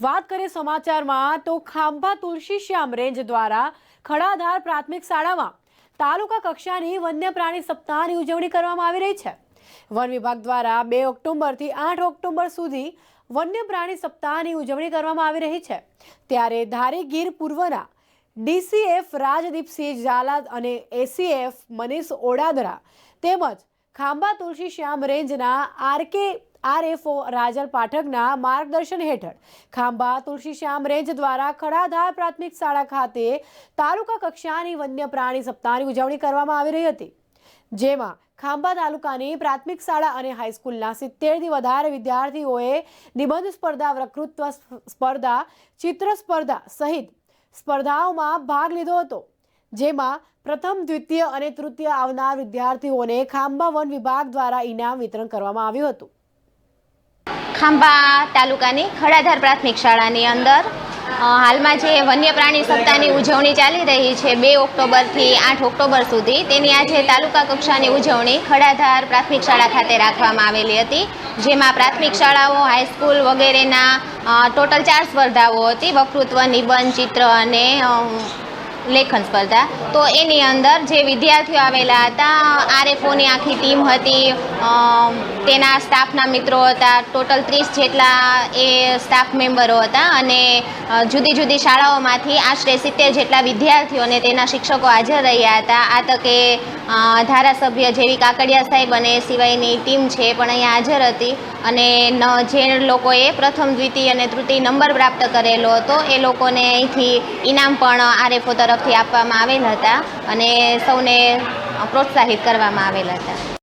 વાત કરીએ સમાચારમાં, તો ખાંભા તુલસી શ્યામ રેન્જ દ્વારા ખડાધાર પ્રાથમિક શાળામાં તાલુકા કક્ષાની વન્ય પ્રાણી સપ્તાહની ઉજવણી કરવામાં આવી રહી છે. વન વિભાગ દ્વારા બે ઓક્ટોબરથી આઠ ઓક્ટોબર સુધી વન્ય પ્રાણી સપ્તાહની ઉજવણી કરવામાં આવી રહી છે. ત્યારે ધારી ગીર પૂર્વના ડીસીએફ રાજદીપસિંહ ઝાલા અને એસીએફ મનીષ ઓડાદરા તેમજ ખાંભા તુલસી શ્યામ રેન્જના આરકે આરએફઓ રાજલ પાઠકના માર્ગદર્શન હેઠળ ખાંભા તુલસી શ્યામ રેન્જ દ્વારા ખડાધાર પ્રાથમિક શાળા ખાતે તાલુકા કક્ષાની વન્ય પ્રાણી સપ્તાહની ઉજવણી કરવામાં આવી રહી હતી. જેમાં ખાંભા તાલુકાની પ્રાથમિક શાળા અને હાઈસ્કૂલના સિત્તેરથી વધારે વિદ્યાર્થીઓએ નિબંધ સ્પર્ધા, વક્તૃત્વ સ્પર્ધા, ચિત્ર સ્પર્ધા સહિત સ્પર્ધાઓમાં ભાગ લીધો હતો. જેમાં પ્રથમ, દ્વિતીય અને તૃતીય આવનાર વિદ્યાર્થીઓને ખાંભા વન વિભાગ દ્વારા ઇનામ વિતરણ કરવામાં આવ્યું હતું. ખાંભા તાલુકાની ખડાધાર પ્રાથમિક શાળાની અંદર હાલમાં જે વન્ય પ્રાણી સપ્તાહની ઉજવણી ચાલી રહી છે, બે ઓક્ટોબરથી આઠ ઓક્ટોબર સુધી, તેની આજે તાલુકા કક્ષાની ઉજવણી ખડાધાર પ્રાથમિક શાળા ખાતે રાખવામાં આવેલી હતી, જેમાં પ્રાથમિક શાળાઓ, હાઈસ્કૂલ વગેરેના ટોટલ ચાર સ્પર્ધાઓ હતી, વક્તૃત્વ, નિબંધ, ચિત્ર અને લેખન સ્પર્ધા. તો એની અંદર જે વિદ્યાર્થીઓ આવેલા હતા આરએફઓની આખી ટીમ હતી તેના સ્ટાફના મિત્રો હતા. ટોટલ ત્રીસ જેટલા એ સ્ટાફ મેમ્બરો હતા અને જુદી જુદી શાળાઓમાંથી આશરે સિત્તેર જેટલા વિદ્યાર્થીઓ અને તેના શિક્ષકો હાજર રહ્યા હતા. આ તકે ધારાસભ્ય જેવી કાકડિયા સાહેબ અને સિવાયની ટીમ છે પણ અહીંયા હાજર હતી અને જે લોકોએ પ્રથમ, દ્વિતીય અને તૃતીય નંબર પ્રાપ્ત કરેલો હતો એ લોકોને અહીંથી ઇનામ પણ આરએફઓ તરફથી આપવામાં આવેલ હતા અને સૌને પ્રોત્સાહિત કરવામાં આવેલ હતા.